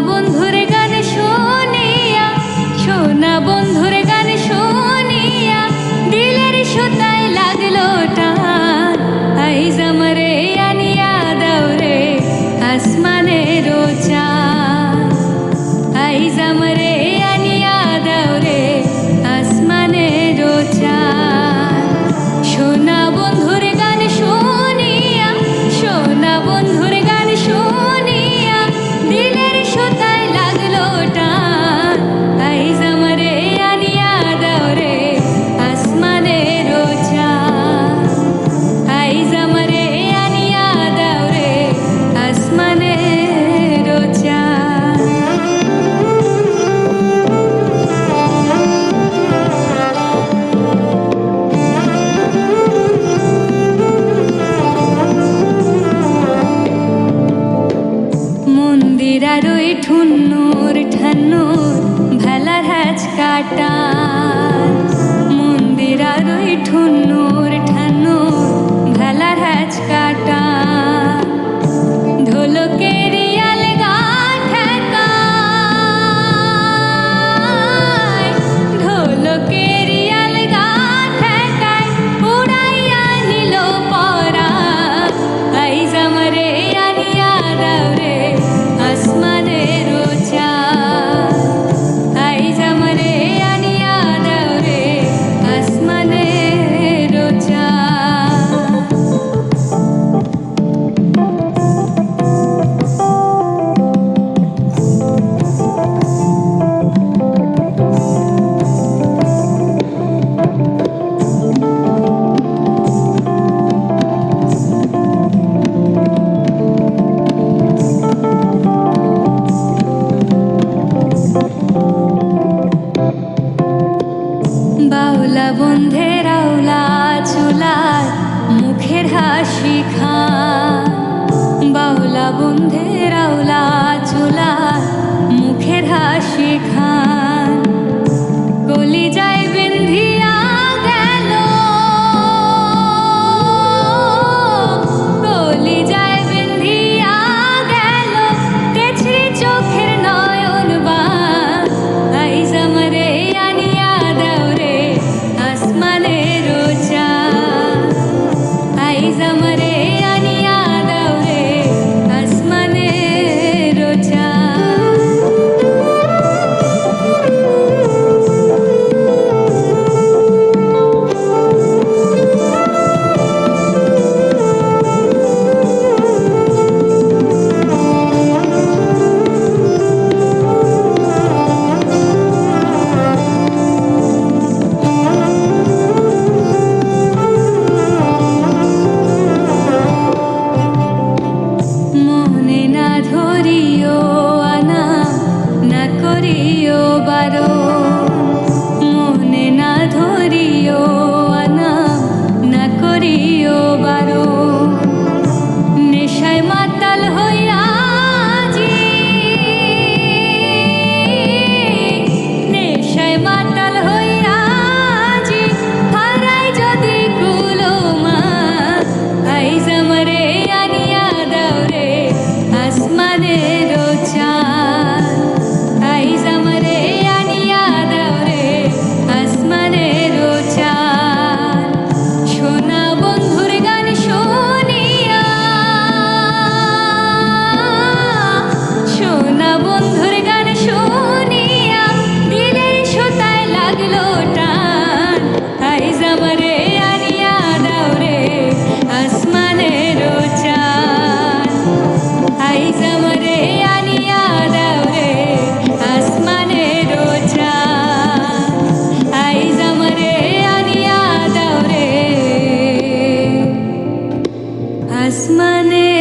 বন্ধুরা ওই ঠুন্নুর ঠান্নুর ভেলার হ্যাচ কাটা মন্দিরার ওই ঠুন্নুর ঠান্নুর ভেলার হ্যাচ কাটা I don't know. আমারে আনিয়া দাও রে আসমানের চাঁদ। আইজ আমারে আনিয়া দাও রে আসমানের চাঁদ। আইজ আমারে আনিয়া দাও রে আসমানের